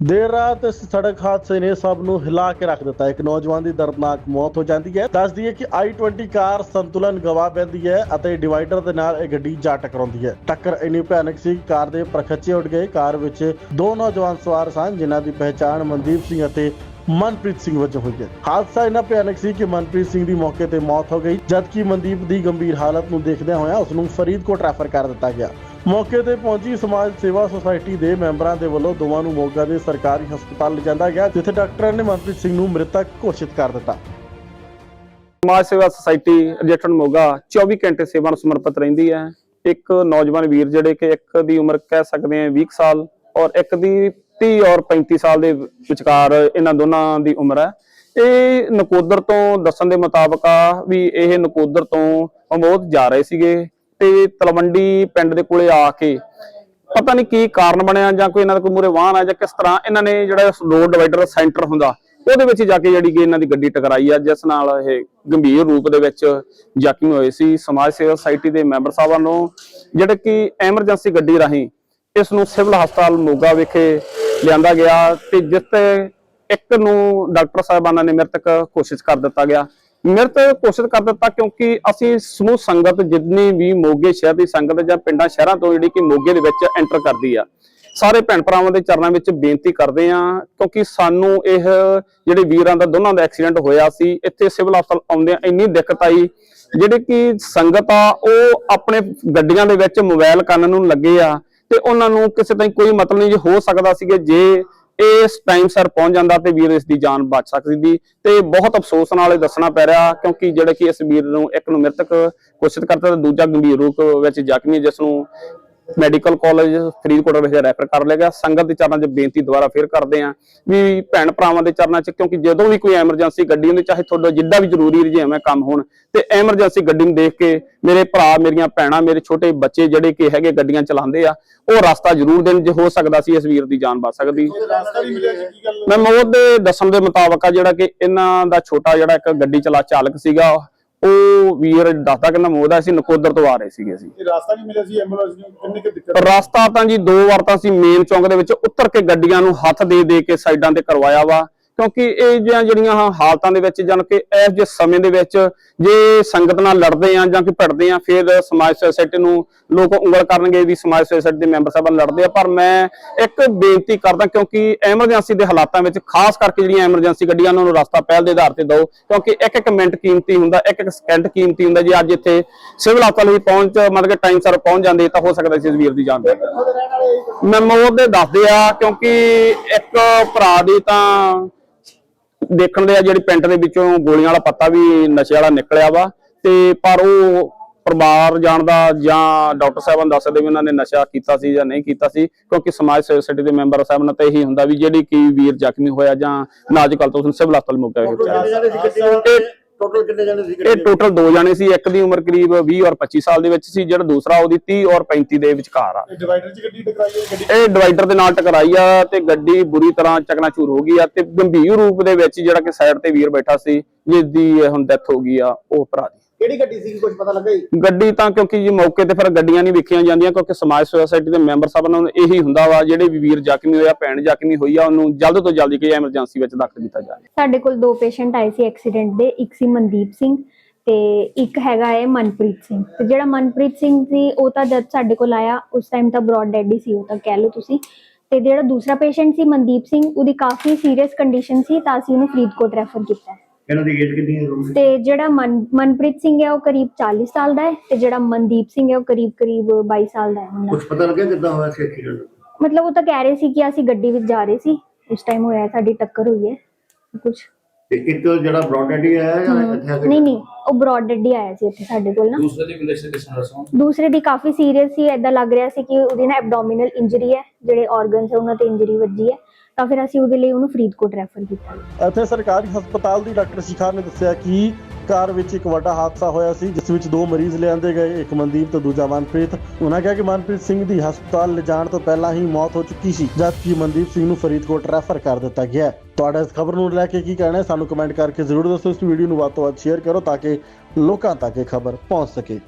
ਦੇਰ ਰਾਤ ਇਸ ਸੜਕ ਹਾਦਸੇ ਨੇ ਸਭ ਨੂੰ ਹਿਲਾ ਕੇ ਰੱਖ ਦਿੱਤਾ। ਇੱਕ ਨੌਜਵਾਨ ਦੀ ਦਰਦਨਾਕ ਮੌਤ ਹੋ ਜਾਂਦੀ ਹੈ। ਦੱਸ ਦਈਏ ਕਿ i20 ਕਾਰ ਸੰਤੁਲਨ ਗਵਾ ਬੈਂਦੀ ਹੈ ਅਤੇ ਡਿਵਾਈਡਰ ਦੇ ਨਾਲ ਇਹ ਗੱਡੀ ਜਾ ਟਕਰਾਉਂਦੀ ਹੈ। ਟੱਕਰ ਇੰਨੀ ਭਿਆਨਕ ਸੀ ਕਾਰ ਦੇ ਪ੍ਰਖੱਚੇ ਉੱਡ ਗਏ। ਕਾਰ ਵਿੱਚ ਦੋ ਨੌਜਵਾਨ ਸਵਾਰ ਸਨ, ਜਿਨ੍ਹਾਂ ਦੀ ਪਹਿਚਾਣ ਮਨਦੀਪ ਸਿੰਘ ਅਤੇ ਮਨਪ੍ਰੀਤ ਸਿੰਘ ਵਜੋਂ ਹੋਈ ਹੈ। ਹਾਦਸਾ ਇੰਨਾ ਭਿਆਨਕ ਸੀ ਕਿ ਮਨਪ੍ਰੀਤ ਸਿੰਘ ਦੀ ਮੌਕੇ ਤੇ ਮੌਤ ਹੋ ਗਈ। ਜਦਕਿ ਮਨਦੀਪ ਦੀ ਗੰਭੀਰ ਹਾਲਤ ਨੂੰ ਦੇਖਦਿਆਂ ਹੋਇਆ ਉਸ ਨੂੰ ਫਰੀਦਕੋਟ ਰੈਫਰ ਕਰ ਦਿੱਤਾ ਗਿਆ। ਮੌਕੇ ਤੇ ਪਹੁੰਚੀ ਸਮਾਜ ਸੇਵਾ ਸੁਸਾਇਟੀ ਦੇ ਮੈਂਬਰਾਂ ਦੇ ਵੱਲੋਂ ਦੋਵਾਂ ਨੂੰ ਮੋਗਾ ਦੇ ਸਰਕਾਰੀ ਹਸਪਤਾਲ ਲਿਜਾਂਦਾ ਗਿਆ, ਜਿੱਥੇ ਡਾਕਟਰਾਂ ਨੇ ਮਨਪ੍ਰੀਤ ਸਿੰਘ ਨੂੰ ਮ੍ਰਿਤਕ ਘੋਸ਼ਿਤ ਕਰ ਦਿੱਤਾ। ਸਮਾਜ ਸੇਵਾ ਸੁਸਾਇਟੀ ਰਜਿਸਟਰਡ ਮੋਗਾ 24 ਘੰਟੇ ਸੇਵਾ ਨੂੰ ਸਮਰਪਿਤ ਰਹਿੰਦੀ ਹੈ। ਇੱਕ ਨੌਜਵਾਨ ਵੀਰ ਜਿਹੜੇ ਕਿ ਇੱਕ ਦੀ ਉਮਰ ਕਹਿ ਸਕਦੇ ਹਾਂ 20 ਕੁ ਸਾਲ ਔਰ ਇੱਕ ਦੀ 30 ਔਰ 35 ਸਾਲ ਦੇ ਵਿਚਕਾਰ ਇਹਨਾਂ ਦੋਨਾਂ ਦੀ ਉਮਰ ਹੈ। ਇਹ ਨਕੋਦਰ ਤੋਂ ਦੱਸਣ ਦੇ ਮੁਤਾਬਕ ਆ ਵੀ ਇਹ ਨਕੋਦਰ ਤੋਂ ਅਮੋਦ ਜਾ ਰਹੇ ਸੀਗੇ। ਤੇ ਤਲਵੰਡੀ ਪਿੰਡ ਦੇ ਕੋਲੇ ਆ ਕੇ ਪਤਾ ਨਹੀਂ ਕੀ ਕਾਰਨ ਬਣਿਆ ਜਾਂ ਕੋਈ ਇਹਨਾਂ ਦਾ ਕੋਈ ਮੂਰੇ ਵਾਹਨ ਆ ਜਾਂ ਕਿਸ ਤਰ੍ਹਾਂ ਇਹਨਾਂ ਨੇ ਜਿਹੜਾ ਰੋਡ ਡਿਵਾਈਡਰ ਸੈਂਟਰ ਹੁੰਦਾ, ਉਹਦੇ ਵਿੱਚ ਜਾ ਕੇ ਜਿਹੜੀ ਕਿ ਇਹਨਾਂ ਦੀ ਗੱਡੀ ਟਕਰਾਈ ਆ, ਜਿਸ ਨਾਲ ਇਹ ਗੰਭੀਰ ਰੂਪ ਦੇ ਵਿੱਚ ਜ਼ਖਮੀ ਹੋਏ ਸੀ। ਸਮਾਜ ਸੇਵਾ ਸੁਸਾਇਟੀ ਦੇ ਮੈਂਬਰ ਸਾਹਿਬਾਂ ਨੂੰ ਜਿਹੜੇ ਕਿ ਐਮਰਜੈਂਸੀ ਗੱਡੀ ਰਾਹੀਂ ਇਸ ਨੂੰ ਸਿਵਲ ਹਸਪਤਾਲ ਮੋਗਾ ਵਿਖੇ ਲਿਆਂਦਾ ਗਿਆ ਤੇ ਜਿੱਥੇ ਇੱਕ ਨੂੰ ਡਾਕਟਰ ਸਾਹਿਬਾਨਾਂ ਨੇ ਮ੍ਰਿਤਕ ਘੋਸ਼ਿਤ ਕਰ ਦਿੱਤਾ ਗਿਆ। ਮ੍ਰਿਤ ਘੋਸ਼ਿਤ ਕਰ ਦਿੱਤਾ ਕਿਉਂਕਿ ਅਸੀਂ ਸਮੂਹ ਸੰਗਤ ਜਿੰਨੀ ਵੀ ਮੋਗੇ ਸ਼ਹਿਰ ਦੀ ਸੰਗਤ ਜਾਂ ਪਿੰਡਾਂ ਸ਼ਹਿਰਾਂ ਤੋਂ ਜਿਹੜੀ ਕਿ ਮੋਗੇ ਦੇ ਵਿੱਚ ਐਂਟਰ ਕਰਦੀ ਆ, ਸਾਰੇ ਭੈਣ ਭਰਾਵਾਂ ਦੇ ਚਰਨਾਂ ਵਿੱਚ ਬੇਨਤੀ ਕਰਦੇ ਆ ਕਿਉਂਕਿ ਸਾਨੂੰ ਇਹ ਜਿਹੜੇ ਵੀਰਾਂ ਦਾ ਦੋਨਾਂ ਦਾ ਐਕਸੀਡੈਂਟ ਹੋਇਆ ਸੀ, ਇੱਥੇ ਸਿਵਲ ਹਸਪਤਾਲ ਆਉਂਦਿਆਂ ਇੰਨੀ ਦਿੱਕਤ ਆਈ, ਜਿਹੜੇ ਕਿ ਸੰਗਤ ਆ, ਉਹ ਆਪਣੇ ਗੱਡੀਆਂ ਦੇ ਵਿੱਚ ਮੋਬਾਈਲ ਕੰਨ ਨੂੰ ਲੱਗੇ ਆ ਤੇ ਉਹਨਾਂ ਨੂੰ ਕਿਸੇ ਤਰ੍ਹਾਂ ਕੋਈ ਮਤਲਬ ਨਹੀਂ ਜੇ ਹੋ ਸਕਦਾ ਸੀਗੇ ਜੇ ਇਸ ਟਾਈਮ ਸਰ ਪਹੁੰਚ ਜਾਂਦਾ ਤੇ ਵੀਰ ਇਸ ਦੀ ਜਾਨ ਬਚ ਸਕਦੀ ਸੀ। ਤੇ ਬਹੁਤ ਅਫਸੋਸ ਨਾਲ ਇਹ ਦੱਸਣਾ ਪੈ ਰਿਹਾ ਕਿਉਂਕਿ ਜਿਹੜੇ ਕਿ ਇਸ ਵੀਰ ਨੂੰ ਇੱਕ ਨੂੰ ਮ੍ਰਿਤਕ ਘੋਸ਼ਿਤ ਕਰਤਾ ਤੇ ਦੂਜਾ ਗੰਭੀਰ ਰੂਪ ਵਿੱਚ ਜ਼ਖਮੀ ਜਿਸ ਨੂੰ ਮੈਡੀਕਲ ਕਾਲਜ ਫਰੀਦਕੋਟ ਵਿਖੇ ਰੈਫਰ ਕਰ ਲਿਆ ਗਿਆ। ਸੰਗਤ ਦੇ ਚਰਨਾਂ 'ਚ ਬੇਨਤੀ ਦੁਬਾਰਾ ਫੇਰ ਕਰਦੇ ਆਂ ਵੀ ਭੈਣ ਭਰਾਵਾਂ ਦੇ ਚਰਨਾਂ 'ਚ ਕਿਉਂਕਿ ਜਦੋਂ ਵੀ ਕੋਈ ਐਮਰਜੈਂਸੀ ਗੱਡੀ ਹੁੰਦੀ ਚਾਹੇ ਤੁਹਾਡਾ ਜਿੱਡਾ ਵੀ ਜ਼ਰੂਰੀ ਰੁਝੇਵਾਂ ਹੈ ਕੰਮ ਹੋਣ ਤੇ ਐਮਰਜੈਂਸੀ ਗੱਡੀ ਨੂੰ ਦੇਖ ਕੇ ਮੇਰੇ ਭਰਾ ਮੇਰੀਆਂ ਭੈਣਾਂ ਮੇਰੇ ਛੋਟੇ ਬੱਚੇ ਜਿਹੜੇ ਕਿ ਹੈਗੇ ਗੱਡੀਆਂ ਚਲਾਉਂਦੇ ਆ ਉਹ ਰਸਤਾ ਜ਼ਰੂਰ ਦੇਣ ਜੇ ਹੋ ਸਕਦਾ ਸੀ ਇਸ ਵੀਰ ਦੀ ਜਾਨ ਬਚ ਸਕਦੀ। ਮੈਂ ਮੋਦ ਦੇ ਦੱਸਣ ਦੇ ਮੁਤਾਬਕ ਆ ਜਿਹੜਾ ਕਿ ਇਹਨਾਂ ਦਾ ਛੋਟਾ ਜਿਹੜਾ ਇੱਕ ਗੱਡੀ ਚਲਾ ਚਾਲਕ ਸੀਗਾ ਉਹ ਵੀਰ ਦੱਸਦਾ ਕਿ ਮੋਦ ਸੀ ਨਕੋਦਰ ਤੋਂ ਆ ਰਹੇ ਸੀਗੇ ਅਸੀਂ। ਇਹ ਰਾਸਤਾ ਵੀ ਮਿਲਿਆ ਸੀ ਐਂਬੂਲੈਂਸ ਨੂੰ? ਕਿੰਨੀ ਕਿ ਦਿੱਕਤ ਰਸਤਾ ਤਾਂ ਜੀ ਦੋ ਵਾਰ ਤਾਂ ਅਸੀਂ ਮੇਨ ਚੌਂਕ ਦੇ ਵਿੱਚ ਉਤਰ ਕੇ ਗੱਡੀਆਂ ਨੂੰ ਹੱਥ ਦੇ ਦੇ ਕੇ ਸਾਈਡਾਂ ਤੇ ਕਰਵਾਇਆ ਵਾ। ਕਿਉਂਕਿ ਇਹ ਜਿਹੀਆਂ ਜਿਹੜੀਆਂ ਹਾਲਤਾਂ ਦੇ ਵਿੱਚ ਜਾਨ ਕਿ ਇਸ ਜੇ ਸਮੇਂ ਦੇ ਵਿੱਚ ਜੇ ਸੰਗਤ ਨਾਲ ਲੜਦੇ ਆ ਜਾਂ ਕਿ ਭਿੜਦੇ ਆ, ਫਿਰ ਸਮਾਜ ਸੋਸਾਇਟੀ ਨੂੰ ਲੋਕ ਉਂਗਲ ਕਰਨਗੇ ਵੀ ਸਮਾਜ ਸੋਸਾਇਟੀ ਦੇ ਮੈਂਬਰ ਸਾਹਿਬਾਨ ਲੜਦੇ ਆ। ਪਰ ਮੈਂ ਇੱਕ ਬੇਨਤੀ ਕਰਦਾ ਕਿਉਂਕਿ ਐਮਰਜੈਂਸੀ ਦੇ ਹਾਲਾਤਾਂ ਵਿੱਚ ਖਾਸ ਕਰਕੇ ਜਿਹੜੀਆਂ ਐਮਰਜੈਂਸੀ ਗੱਡੀਆਂ ਉਹਨਾਂ ਨੂੰ ਰਸਤਾ ਪਹਿਲ ਦੇ ਆਧਾਰ ਤੇ ਦਿਓ ਕਿਉਂਕਿ ਇੱਕ ਇੱਕ ਮਿੰਟ ਕੀਮਤੀ ਹੁੰਦਾ, ਇੱਕ ਇੱਕ ਸਕਿੰਟ ਕੀਮਤੀ ਹੁੰਦਾ। ਜੇ ਅੱਜ ਇੱਥੇ ਸਿਵਲ ਹਸਪਤਾਲ ਵੀ ਪਹੁੰਚ, ਮਤਲਬ ਕਿ ਟਾਈਮ ਸਿਰ ਪਹੁੰਚ ਜਾਂਦੇ, ਤਾਂ ਹੋ ਸਕਦਾ ਸੀ ਵੀਰ ਦੀ ਜਾਨ ਬਚ ਜਾਂਦੀ ਉਹਦੇ ਦੇ ਦੱਸਦੇ ਆ, ਕਿਉਂਕਿ ਇੱਕ ਭਰਾ ਦੀ ਤਾਂ ਦੇਖਣ ਦੇ ਆ ਜਿਹੜੀ ਪਿੰਡ ਦੇ ਵਿੱਚੋਂ ਗੋਲੀਆਂ ਵਾਲਾ ਪੱਤਾ ਵੀ ਨਸ਼ੇ ਵਾਲਾ ਨਿਕਲਿਆ ਵਾ ਤੇ ਪਰ ਉਹ ਪਰਿਵਾਰ ਜਾਣਦਾ ਜਾਂ ਡਾਕਟਰ ਸਾਹਿਬਾਨ ਦੱਸਦੇ ਵੀ ਉਹਨਾਂ ਨੇ ਨਸ਼ਾ ਕੀਤਾ ਸੀ ਜਾਂ ਨਹੀਂ ਕੀਤਾ ਸੀ ਕਿਉਂਕਿ ਸਮਾਜ ਸੋਸਾਇਟੀ ਦੇ ਮੈਂਬਰ ਸਾਹਿਬ ਨਾਲ ਤਾਂ ਇਹੀ ਹੁੰਦਾ ਵੀ ਜਿਹੜੀ ਕੀ ਵੀਰ ਜ਼ਖਮੀ ਹੋਇਆ ਜਾਂ ਨਾਜ ਕੱਲ ਤੋਂ ਉਸਨੂੰ ਸਿਵਲ ਹਸਪਤਾਲ ਮੁਕਾ ਜਾਣੇ ਇਹ- ਟੋਟਲ ਕਿੰਨੇ ਜਾਣੇ ਸੀ ਇਹ ਟੋਟਲ ਦੋ ਜਾਣੇ ਸੀ ਇੱਕ ਦੀ ਉਮਰ ਕਰੀਬ 20 ਔਰ 25 ਸਾਲ ਦੇ ਵਿੱਚ ਸੀ ਜਿਹੜਾ ਦੂਸਰਾ ਉਹਦੀ 30 ਔਰ 35 ਦੇ ਵਿਚਕਾਰ ਆ। ਇਹ ਡਿਵਾਈਡਰ 'ਚ ਗੱਡੀ ਟਕਰਾਈ ਹੈ ਗੱਡੀ ਇਹ ਡਿਵਾਈਡਰ ਦੇ ਨਾਲ ਟਕਰਾਈ ਆ ਤੇ ਗੱਡੀ ਬੁਰੀ ਤਰ੍ਹਾਂ ਚਕਨਾਚੂਰ ਹੋ ਗਈ ਆ ਤੇ ਗੰਭੀਰ ਰੂਪ ਦੇ ਵਿੱਚ ਜਿਹੜਾ ਕਿ ਸਾਈਡ ਤੇ ਵੀਰ ਬੈਠਾ ਸੀ ਜਿਸ ਦੀ ਹੁਣ ਡੈਥ ਹੋ ਗਈ ਆ ਉਹ ਭਰਾ ਦੀ। ਕਿਹੜੀ ਗੱਡੀ ਸੀ ਕੁਝ ਪਤਾ ਲੱਗਾ ਜੀ? ਗੱਡੀ ਤਾਂ ਕਿਉਂਕਿ ਜੀ ਮੌਕੇ ਤੇ ਫਿਰ ਗੱਡੀਆਂ ਨਹੀਂ ਵੇਖੀਆਂ ਜਾਂਦੀਆਂ ਕਿਉਂਕਿ ਸਮਾਜ ਸੋਸਾਇਟੀ ਦੇ ਮੈਂਬਰ ਸਾਹਿਬਾਂ ਨੂੰ ਇਹੀ ਹੁੰਦਾ ਵਾ ਜਿਹੜੇ ਵੀ ਵੀਰ ਜ਼ਖਮੀ ਹੋਇਆ ਭੈਣ ਜ਼ਖਮੀ ਹੋਈ ਆ ਉਹਨੂੰ ਜਲਦ ਤੋਂ ਜਲਦੀ ਕੋਈ ਐਮਰਜੈਂਸੀ ਵਿੱਚ ਦਾਖਲ ਕੀਤਾ ਜਾਵੇ। ਸਾਡੇ ਕੋਲ ਦੋ ਪੇਸ਼ੈਂਟ ਆਏ ਸੀ ਐਕਸੀਡੈਂਟ ਦੇ ਇੱਕ ਸੀ ਮਨਦੀਪ ਸਿੰਘ ਤੇ ਇੱਕ ਹੈਗਾ ਹੈ ਮਨਪ੍ਰੀਤ ਸਿੰਘ। ਤੇ ਜਿਹੜਾ ਮਨਪ੍ਰੀਤ ਸਿੰਘ ਸੀ ਉਹ ਤਾਂ ਜਦ ਸਾਡੇ ਕੋਲ ਆਇਆ ਉਸ ਟਾਈਮ ਤਾਂ ਬ੍ਰੌਡ ਡੈਡ ਸੀ ਉਹ ਤਾਂ ਕਹਿ ਲਓ ਤੁਸੀਂ। ਤੇ ਜਿਹੜਾ ਦੂਸਰਾ ਪੇਸ਼ੈਂਟ ਸੀ ਮਨਦੀਪ ਸਿੰਘ ਉਹਦੀ ਕਾਫੀ ਸੀਰੀਅਸ ਕੰਡੀਸ਼ਨ ਸੀ ਤਾਂ ਅਸੀਂ ਉਹਨੂੰ ਫਰੀਦਕੋਟ ਰੈਫਰ ਕੀਤਾ। ਇਹਨਾਂ ਦੀ ਏਜ ਕਿੰਨੀ ਹੈ ਤੇ ਜਿਹੜਾ ਮਨ ਮਨਪ੍ਰੀਤ ਸਿੰਘ ਹੈ ਉਹ ਕਰੀਬ 40 ਸਾਲ ਦਾ ਹੈ ਤੇ ਜਿਹੜਾ ਮਨਦੀਪ ਸਿੰਘ ਹੈ ਉਹ ਕਰੀਬ ਕਰੀਬ 22 ਸਾਲ ਦਾ ਹੈ ਉਹਨਾਂ ਕੁਝ ਪਤਾ ਲੱਗਿਆ ਕਿੱਦਾਂ ਹੋਇਆ ਸੀ ਐਕਸੀਡੈਂਟ ਮਤਲਬ ਉਹ ਤਾਂ ਕਹਿ ਰਹੇ ਸੀ ਕਿ ਅਸੀਂ ਗੱਡੀ ਵਿੱਚ ਜਾ ਰਹੇ ਸੀ। ਉਸ ਟਾਈਮ ਹੋਇਆ ਸਾਡੀ ਟੱਕਰ ਹੋਈ ਹੈ। ਕੁਝ ਤੇ ਇੱਕ ਜਿਹੜਾ ਬ੍ਰੌਡਹੈਡ ਹੀ ਆਇਆ ਜਾਂ ਇੱਥੇ ਆ ਕੇ ਨਹੀਂ ਨਹੀਂ ਉਹ ਬ੍ਰੌਡ ਡੈਡ ਹੀ ਆਇਆ ਸੀ ਇੱਥੇ ਸਾਡੇ ਕੋਲ ਨਾ। ਦੂਸਰੇ ਦੀ ਕੰਡੀਸ਼ਨ ਕਿਸ ਤਰ੍ਹਾਂ ਦੱਸੋ ਦੂਸਰੇ ਦੀ ਕਾਫੀ ਸੀਰੀਅਸ ਸੀ ਐਦਾਂ ਲੱਗ ਰਿਹਾ ਸੀ ਕਿ ਉਹਦੀ ਨਾ ਐਬਡੋਮੀਨਲ ਇੰਜਰੀ ਹੈ ਜਿਹੜੇ ਆਰਗਨਸ ਹੈ ਉਹਨਾਂ ਤੇ ਇੰਜਰੀ ਵੱਜੀ ਹੈ। ਤਾਂ ਫਿਰ ਅਸੀਂ ਉਹਦੇ ਲਈ ਉਹਨੂੰ ਫਰੀਦਕੋਟ ਰੈਫਰ ਕੀਤਾ। ਇੱਥੇ ਸਰਕਾਰੀ ਹਸਪਤਾਲ ਦੀ ਡਾਕਟਰ ਸ਼ਿਖਾ ਨੇ ਦੱਸਿਆ ਕਿ ਕਾਰ ਵਿੱਚ ਇੱਕ ਵੱਡਾ ਹਾਦਸਾ ਹੋਇਆ ਸੀ, ਜਿਸ ਵਿੱਚ ਦੋ ਮਰੀਜ਼ ਲਿਆਂਦੇ ਗਏ, ਇੱਕ ਮਨਦੀਪ ਤੇ ਦੂਜਾ ਮਨਪ੍ਰੀਤ। ਉਹਨਾਂ ਕਿਹਾ ਕਿ ਮਨਪ੍ਰੀਤ ਸਿੰਘ ਦੀ ਹਸਪਤਾਲ ਲਿਜਾਣ ਤੋਂ ਪਹਿਲਾਂ ਹੀ ਮੌਤ ਹੋ ਚੁੱਕੀ ਸੀ, ਜਦਕਿ ਮਨਦੀਪ ਸਿੰਘ ਨੂੰ ਫਰੀਦਕੋਟ ਰੈਫਰ ਕਰ ਦਿੱਤਾ ਗਿਆ। ਤੁਹਾਡਾ ਇਸ ਖਬਰ ਨੂੰ ਲੈ ਕੇ ਕੀ ਕਹਿਣਾ ਹੈ, ਸਾਨੂੰ ਕਮੈਂਟ ਕਰਕੇ ਜ਼ਰੂਰ ਦੱਸੋ। ਇਸ ਵੀਡੀਓ ਨੂੰ ਵੱਧ ਤੋਂ ਵੱਧ ਸ਼ੇਅਰ ਕਰੋ, ਤਾਂ ਕਿ ਲੋਕਾਂ ਤੱਕ ਇਹ ਖਬਰ ਪਹੁੰਚ ਸਕੇ।